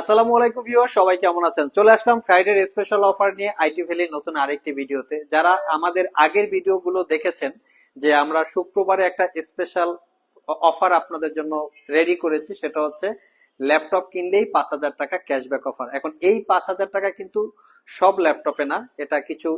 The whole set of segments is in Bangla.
আসসালামু আলাইকুম ভিউয়ার সবাই কেমন আছেন? চলে আসলাম ফ্রাইডের স্পেশাল অফার নিয়ে আইটি ভ্যালির নতুন আরেকটি ভিডিওতে। যারা আমাদের আগের ভিডিওগুলো দেখেছেন, যে আমরা শুক্রবারে একটা স্পেশাল অফার আপনাদের জন্য রেডি করেছি, সেটা হচ্ছে ল্যাপটপ কিনলেই পাঁচ হাজার টাকা ক্যাশব্যাক অফার এখন এই পাঁচ হাজার টাকা কিন্তু সব ল্যাপটপে না, এটা কিছু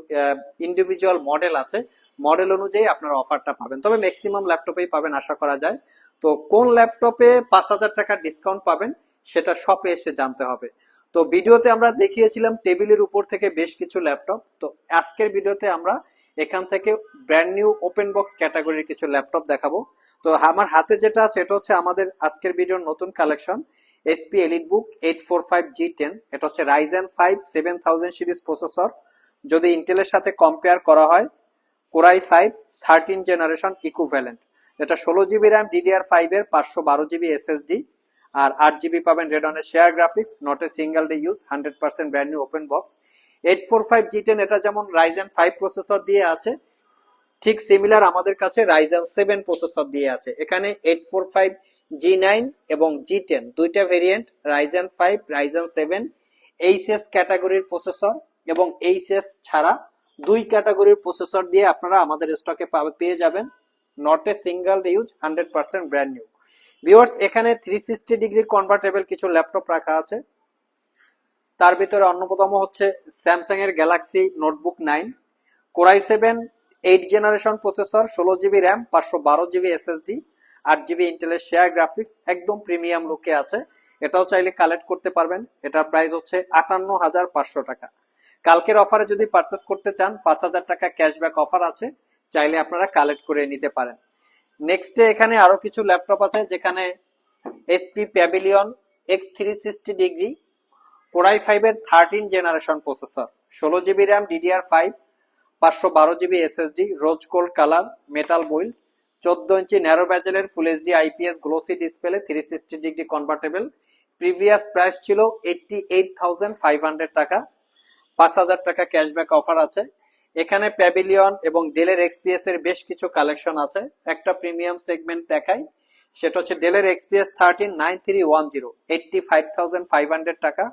ইন্ডিভিজুয়াল মডেল আছে। মডেল অনুযায়ী আপনারা অফারটা পাবেন। তবে ম্যাক্সিমাম ল্যাপটপেই পাবেন, আশা করা যায়। তো কোন ল্যাপটপে পাঁচ হাজার টাকা ডিসকাউন্ট পাবেন সেটা শপে এসে জানতে হবে। তো ভিডিওতে আমরা দেখিয়েছিলাম টেবিলের উপর থেকে বেশ কিছু ল্যাপটপ তো আজকের ভিডিওতে আমরা এখান থেকে ব্র্যান্ড নিউ ওপেন বক্স ক্যাটাগরির কিছু ল্যাপটপ দেখাবো। তো আমার হাতে যেটা আছে, এটা হচ্ছে আমাদের আজকের ভিডিওর নতুন collection HP Elite Book eight four five G ten এটা হচ্ছে Ryzen five seven thousand series processor যদি ইন্টেলের সাথে কম্পেয়ার করা হয় core i five thirteen generation equivalent এটা ষোলো জিবি র্যাম ডিডিআর ফাইভ এর পাঁচশো বারো জিবি এসএসডি আর আট জিবি পাবেন রেডনের share graphics not a single day use hundred percent brand new open box eight four five G ten এটা যেমন রাইজেন ফাইভ প্রসেসর দিয়ে আছে, ঠিক সিমিলার আমাদের কাছে রাইজেন সেভেন প্রসেসর দিয়ে আছে। এখানে eight four five G nine এবং জি টেন দুইটা variant Ryzen five Ryzen seven HS ক্যাটাগরির প্রসেসর এবং এইচএস ছাড়া দুই ক্যাটাগরির প্রসেসর দিয়ে আপনারা আমাদের স্টকে পেয়ে যাবেন। Not a single use hundred percent brand new viewers এখানে থ্রি সিক্সটি ডিগ্রি কনভার্টেবল কিছু ল্যাপটপ রাখা আছে। তার ভিতরে অন্যতম হচ্ছে স্যামসাং এর Galaxy notebook nine core i seven eight generation processor ষোলো জিবি র্যাম পাঁচশো বারো জিবি এসএসডি আট জিবি ইন্টেলের শেয়ার গ্রাফিক্স একদম প্রিমিয়াম লুকে আছে। এটাও চাইলে কালেক্ট করতে পারবেন। এটার প্রাইস হচ্ছে আটান্ন হাজার পাঁচশো টাকা। কালকের অফারে যদি পারচেস করতে চান, পাঁচ হাজার টাকা ক্যাশব্যাক অফার আছে, চাইলে আপনারা কালেক্ট করে নিতে পারেন। নেক্সটে এখানে আরও কিছু ল্যাপটপ আছে, যেখানে HP Pavilion x three sixty degree core i ফাইভের থার্টিন জেনারেশন প্রসেসর ষোলো জিবি র্যাম ডিডিআর ফাইভ পাঁচশো বারো GB SSD rose gold colour metal build চোদ্দ inch narrow ব্যাজেলের full HD IPS glossy display three sixty degree convertible previous price ছিল eighty eight thousand five hundred টাকা, পাঁচ হাজার টাকা ক্যাশব্যাক অফার আছে। এখানে প্যাভিলিয়ন এবং ডেলের এক্সপিএস এর বেশ কিছু কালেকশন আছে। একটা প্রিমিয়াম সেগমেন্ট দেখাই, সেটা হচ্ছে ডেলের XPS thirteen nine three one zero eighty five thousand five hundred টাকা।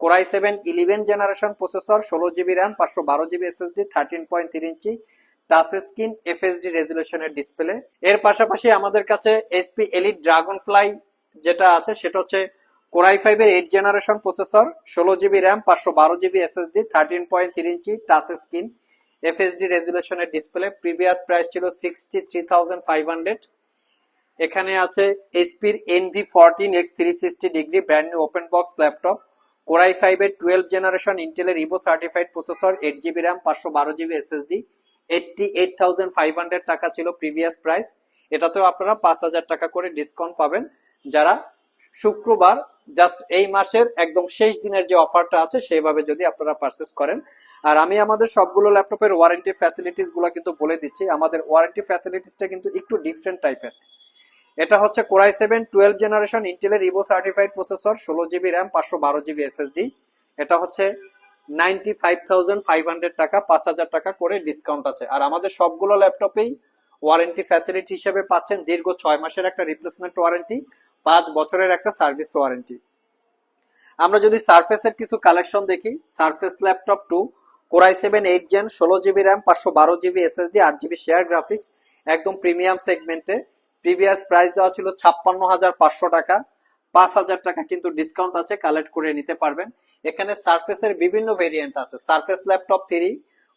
Core i seven eleven generation processor ষোলো জিবি র্যাম পাঁচশো বারো GB SSD thirteen point three inch touch screen FHD রেজুলেশনের display এর পাশাপাশি আমাদের কাছে এসপি এলিট ড্রাগন ফ্লাই যেটা আছে, সেটা হচ্ছে কোরাই ফাইভের এইট জেনারেশন প্রসেসর ষোলো জিবি র্যাম পাঁচশো বারো GB SSD thirteen point three inch touch screen FHD রেজুলেশনের display previous price ছিল sixty three thousand five hundred এখানে আছে এসপির Envy fourteen x three sixty degree brand new open box laptop core i ফাইভের টুয়েলভ জেনারেশন ইন্টেলের Evo certified processor eight GB RAM পাঁচশো বারো GB SSD eighty eight thousand five hundred টাকা ছিল প্রিভিয়াস প্রাইস এটাতেও আপনারা পাঁচ হাজার টাকা করে ডিসকাউন্ট পাবেন। যারা শুক্রবার জাস্ট এই মাসের একদম শেষ দিনের যে অফারটা আছে, সেইভাবে যদি আপনারা পারচেস করেন। আর আমি আমাদের সবগুলো ল্যাপটপের ওয়ারেন্টি ফ্যাসিলিটিসগুলো কিন্তু বলে দিচ্ছি। আমাদের ওয়ারেন্টি ফ্যাসিলিটিসটা কিন্তু একটু ডিফারেন্ট টাইপের এটা হচ্ছে core i seven twelve generation ইন্টেলের ইভো সার্টিফাইড প্রসেসর ষোলো জিবি র্যাম পাঁচশো বারো জিবি এসএসডি এটা হচ্ছে ninety five thousand five hundred টাকা, পাঁচ হাজার টাকা করে ডিসকাউন্ট আছে। আর আমাদের সবগুলো ল্যাপটপেই ওয়ারেন্টি ফ্যাসিলিটি হিসেবে পাচ্ছেন দীর্ঘ ছয় মাসের একটা রিপ্লেসমেন্ট ওয়ারেন্টি পাঁচ বছরের একটা সার্ভিস ওয়ারেন্টি আমরা যদি সার্ফেসের কিছু কালেকশন দেখি Surface laptop two core i seven, eight gen ষোলো জিবি র্যাম পাঁচশো বারো জিবি এসএসডি আট জিবি শেয়ার গ্রাফিক্স একদম প্রিমিয়াম সেগমেন্টে প্রিভিয়াস প্রাইস দেওয়া ছিল ছাপ্পান্ন হাজার পাঁচশো টাকা। পাঁচ হাজার টাকা কিন্তু ডিসকাউন্ট আছে কালেক্ট করে নিতে পারবেন। এখানে সার্ফেসের বিভিন্ন ভেরিয়েন্ট আছে। Surface laptop three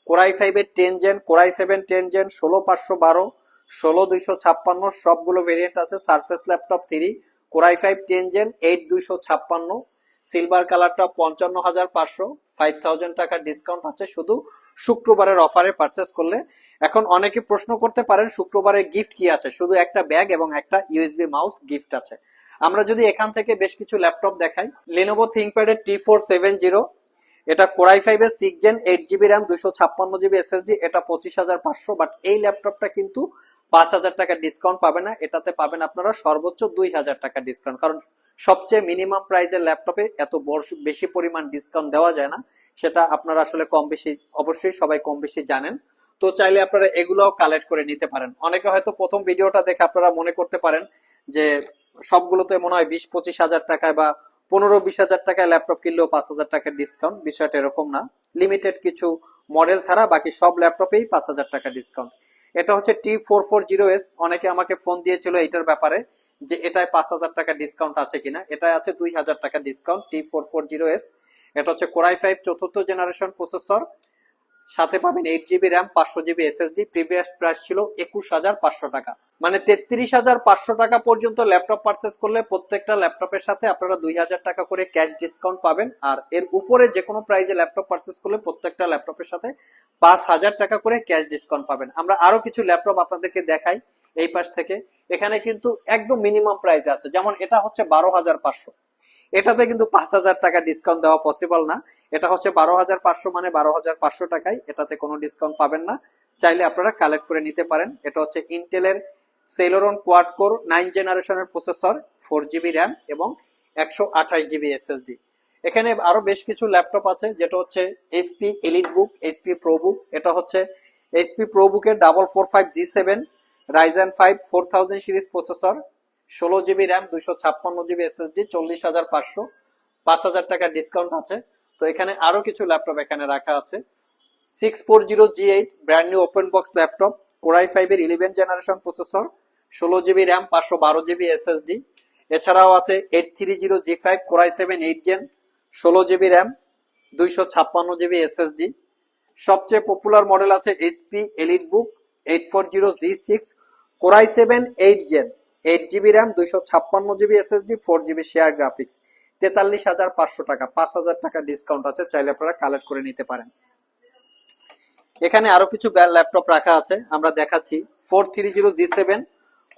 core i ফাইভের ten gen core i seven ten gen ষোলো পাঁচশো বারো, ষোলো দুইশো ছাপ্পান্ন, সবগুলো ভেরিয়েন্ট আছে। Surface laptop three core i five ten gen eight দুইশো ছাপ্পান্ন সিলভার কালারটা পঞ্চান্ন হাজার পাঁচশো। ফাইভ থাউজেন্ড টাকা ডিসকাউন্ট আছে, শুধু শুক্রবারের অফারে পারচেস করলে। এখন অনেকে প্রশ্ন করতে পারেন, শুক্রবারে গিফট কি আছে? শুধু একটা ব্যাগ এবং একটা ইউএসবি মাউস গিফট আছে। আমরা যদি এখান থেকে বেশ কিছু ল্যাপটপ দেখাই লেনোভো থিঙ্কপ্যাডের টি ফোর সেভেন জিরো এটা কোরাই ফাইভের six gen eight GB RAM দুশো ছাপ্পান্ন জিবি এসএসডি এটা পঁচিশ হাজার পাঁচশো বাট এই ল্যাপটপটা কিন্তু পাঁচ হাজার টাকা ডিসকাউন্ট পাবে না। এটাতে পাবেন আপনারা সর্বোচ্চ দুই হাজার টাকা ডিসকাউন্ট কারণ সবচেয়ে মিনিমাম প্রাইজের ল্যাপটপে এত বেশি পরিমাণ ডিসকাউন্ট দেওয়া যায় না। সেটা আপনারা আসলে কম বেশি অবশ্যই সবাই কম বেশি জানেন। তো চাইলে আপনারা এগুলোও কালেক্ট করে নিতে পারেন। অনেকে হয়তো প্রথম ভিডিওটা দেখে আপনারা মনে করতে পারেন যে সবগুলোতে মনে হয় বিশ, পঁচিশ হাজার টাকায় বা পনেরো, বিশ হাজার টাকায় ল্যাপটপ কিনলেও পাঁচ হাজার টাকার ডিসকাউন্ট বিষয়টা এরকম না। লিমিটেড কিছু মডেল ছাড়া বাকি সব ল্যাপটপেই পাঁচ হাজার টাকা ডিসকাউন্ট এটা হচ্ছে T four four zero S অনেকে আমাকে ফোন দিয়েছিল এটার ব্যাপারে। যে এটায় পাঁচ হাজার টাকা ডিসকাউন্ট আছে কিনা, এটায় আছে দুই হাজার টাকা discount T four four zero S এটা হচ্ছে কোরাই ফাইভ চতুর্থ জেনারেশন প্রসেসর সাথে পাবেন এইট জিবি র্যাম পাঁচশো জিবি এসএসডি প্রিভিয়াস প্রাইস ছিল একুশ হাজার পাঁচশো টাকা। মানে তেত্রিশ হাজার পাঁচশো টাকা পর্যন্ত ল্যাপটপ পারচেস করলে প্রত্যেকটা ল্যাপটপের সাথে আপনারা দুই হাজার টাকা করে ক্যাশ ডিসকাউন্ট পাবেন, আর এর উপরে যে কোনো প্রাইজে ল্যাপটপ পারচেস করলে প্রত্যেকটা ল্যাপটপের সাথে পাঁচ হাজার টাকা করে ক্যাশ ডিসকাউন্ট পাবেন। আমরা আরও কিছু ল্যাপটপ আপনাদেরকে দেখাই। এই পাশ থেকে। এখানে কিন্তু একদম মিনিমাম প্রাইস আছে। যেমন এটা হচ্ছে বারো হাজার পাঁচশো। এটাতে কিন্তু পাঁচ হাজার টাকা ডিসকাউন্ট দেওয়া পসিবল না। এটা হচ্ছে বারো হাজার পাঁচশো মানে বারো হাজার পাঁচশো টাকায় এটাতে কোনো ডিসকাউন্ট পাবেন না। চাইলে আপনারা কালেক্ট করে নিতে পারেন। এটা হচ্ছে ইন্টেলের সেলোরন কোয়াড কোর নাইন জেনারেশনের প্রসেসর ফোর জিবি র্যাম এবং একশো আঠাশ জিবি এসএসডি এখানে আরও বেশ কিছু ল্যাপটপ আছে, যেটা হচ্ছে এইচপি এলিট বুক এইচপি প্রো বুক এটা হচ্ছে এইচপি প্রো বুকের double four five G seven Ryzen five four thousand series processor ষোলো জিবি র্যাম দুইশো ছাপ্পান্ন জিবি এসএসডি চল্লিশ হাজার পাঁচশো, পাঁচ হাজার টাকা ডিসকাউন্ট আছে। তো এখানে আরও কিছু ল্যাপটপ এখানে রাখা আছে। Six four zero G eight brand new open box laptop core i ফাইভের ইলেভেন জেনারেশন প্রসেসর ষোলো জিবি র্যাম পাঁচশো বারো জিবি এসএসডি এছাড়াও আছে eight three zero G five core i seven eight gen ষোলো জিবি র্যাম দুইশো ছাপ্পান্ন জিবি এসএসডি সবচেয়ে পপুলার মডেল আছে HP EliteBook eight four zero G six core i seven eight gen eight GB RAM দুইশো ছাপ্পান্ন GB SSD four GB share graphics তেতাল্লিশ হাজার পাঁচশো টাকা, পাঁচ হাজার টাকা ডিসকাউন্ট আছে, চাইলে আপনারা কালেক্ট করে নিতে পারেন। এখানে আরও কিছু ল্যাপটপ রাখা আছে, আমরা দেখাচ্ছি four three zero G seven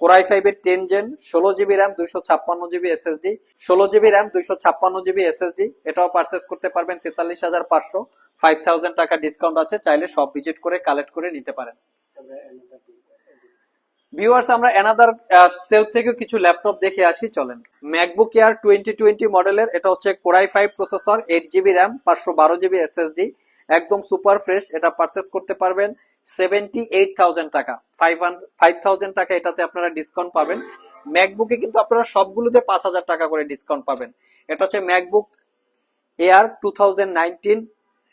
core i five এর টেন জেন ষোলো জিবি র্যাম দুইশো ছাপ্পান্ন জিবি এসএসডি ষোলো জিবি র্যাম দুইশো ছাপ্পান্ন জিবি এসএসডি এটাও পারচেস করতে পারবেন তেতাল্লিশ হাজার পাঁচশো ফাইভ থাউজেন্ড টাকা ডিসকাউন্ট আছে, চাইলে সব ভিজিট করে কালেক্ট করে নিতে পারেন। ভিউয়ার্স আমরা এনাদার সেল থেকে কিছু ল্যাপটপ দেখে আসি, চলেন। ম্যাকবুক এয়ার টোয়েন্টি টোয়েন্টি মডেলের এটা হচ্ছে core i five processor eight GB RAM পাঁচশো বারো জিবি এসএসডি একদম সুপার ফ্রেশ এটা পারচেস করতে পারবেন সেভেন্টি এইট থাউজেন্ড টাকা ফাইভ ফাইভ থাউজেন্ড টাকা এটাতে আপনারা ডিসকাউন্ট পাবেন। ম্যাকবুকে কিন্তু আপনারা সবগুলোতে পাঁচ হাজার টাকা করে ডিসকাউন্ট পাবেন। এটা হচ্ছে MacBook Air two thousand nineteen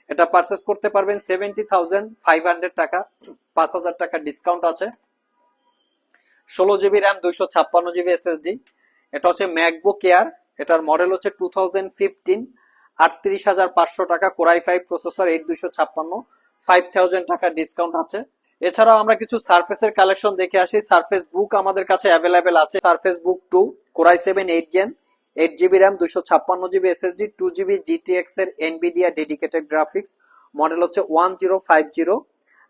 এটা পারচেস করতে পারবেন সেভেন্টি থাউজেন্ড ফাইভ হান্ড্রেড টাকা, পাঁচ হাজার টাকা ডিসকাউন্ট আছে। ষোলো জিবি র্যাম দুইশো ছাপ্পান্ন জিবি এসএসডি এটা হচ্ছে ম্যাকবুক এয়ার এটার মডেল হচ্ছে টু থাউজেন্ড ফিফটিন আটত্রিশ হাজার পাঁচশো টাকা কোরাই ফাইভ প্রসেসর এইট দুইশো ছাপ্পান্ন ফাইভ থাউজেন্ড টাকা ডিসকাউন্ট আছে। এছাড়াও আমরা কিছু সার্ফেসের কালেকশন দেখে আসি। সার্ফেস বুক আমাদের কাছে অ্যাভেলেবেল আছে। Surface Book two core i seven eight gen eight GB RAM দুশো ছাপ্পান্ন GB SSD two GB GTX এর এনবিডিয়া ডেডিকেটেড গ্রাফিক্স মডেল হচ্ছে ওয়ান জিরো ফাইভ জিরো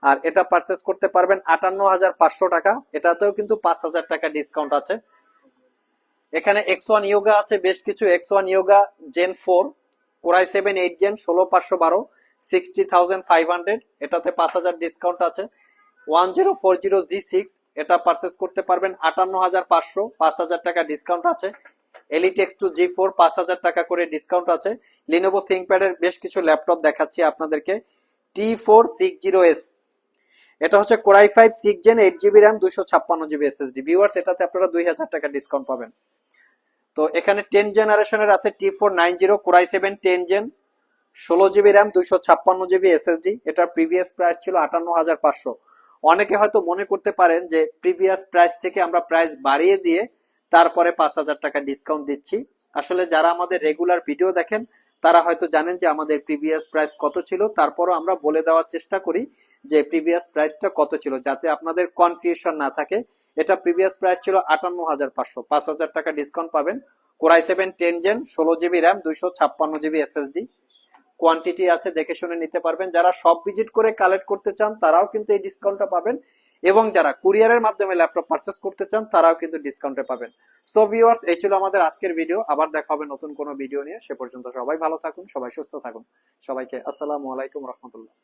আর এটা পারচেস করতে পারবেন আটান্ন হাজার পাঁচশো টাকা। এটাতেও কিন্তু পাঁচ হাজার টাকা ডিসকাউন্ট আছে। এখানে এক্স ওয়ান ইয়োগা আছে, বেশ কিছু X one Yoga gen four core i seven eight gen ষোলো পাঁচশো বারো সিক্সটি থাউজেন্ড ফাইভ হান্ড্রেড এটাতে পাঁচ হাজার ডিসকাউন্ট আছে। One zero four zero G six এটা পারচেস করতে পারবেন আটান্ন হাজার পাঁচশো, পাঁচ হাজার টাকা ডিসকাউন্ট আছে। এলিটেক্স টু জি ফোর পাঁচ হাজার টাকা করে ডিসকাউন্ট আছে। লিনোভো থিঙ্কপ্যাডের বেশ কিছু ল্যাপটপ দেখাচ্ছি আপনাদেরকে। T four six zero S এটা হচ্ছে core i five six gen eight GB RAM দুশো ছাপ্পান্ন জিবি এসএসডি ভিউয়ার্স এটাতে আপনারা দুই হাজার টাকা ডিসকাউন্ট পাবেন। তো এখানে টেন জেনারেশনের আছে T four nine zero core i seven ten gen ষোলো জিবি র্যাম দুইশো ছাপ্পান্ন জিবি এসএসডি এটার প্রিভিয়াস প্রাইস ছিল আটান্ন হাজার পাঁচশো। অনেকে হয়তো মনে করতে পারেন যে প্রিভিয়াস প্রাইস থেকে আমরা প্রাইস বাড়িয়ে দিয়ে তারপরে পাঁচ হাজার টাকা ডিসকাউন্ট দিচ্ছি। আসলে যারা আমাদের রেগুলার ভিডিও দেখেন, তারা হয়তো জানেন যে আমাদের প্রিভিয়াস প্রাইস কত ছিল। তারপরও আমরা বলে দেওয়ার চেষ্টা করি যে প্রিভিয়াস প্রাইসটা কত ছিল, যাতে আপনাদের কনফিউশন না থাকে। এটা প্রিভিয়াস প্রাইস ছিল আটান্ন হাজার পাঁচশো। পাঁচ হাজার টাকা ডিসকাউন্ট পাবেন। Core i seven ten gen ষোলো জিবি র্যাম দুইশো ছাপ্পান্ন জিবি এসএসডি কোয়ান্টিটি আছে, দেখে শুনে নিতে পারবেন। যারা সব ভিজিট করে কালেক্ট করতে চান, তারাও কিন্তু এই ডিসকাউন্টটা পাবেন। এবং যারা কুরিয়ারের মাধ্যমে ল্যাপটপ পারচেস করতে চান, তারাও কিন্তু ডিসকাউন্টে পাবেন। সো ভিউয়ার্স এই ছিল আমাদের আজকের ভিডিও আবার দেখা হবে নতুন কোনো ভিডিও নিয়ে। সে পর্যন্ত সবাই ভালো থাকুন, সবাই সুস্থ থাকুন। সবাইকে আসসালামু আলাইকুম রহমতুল্লাহ।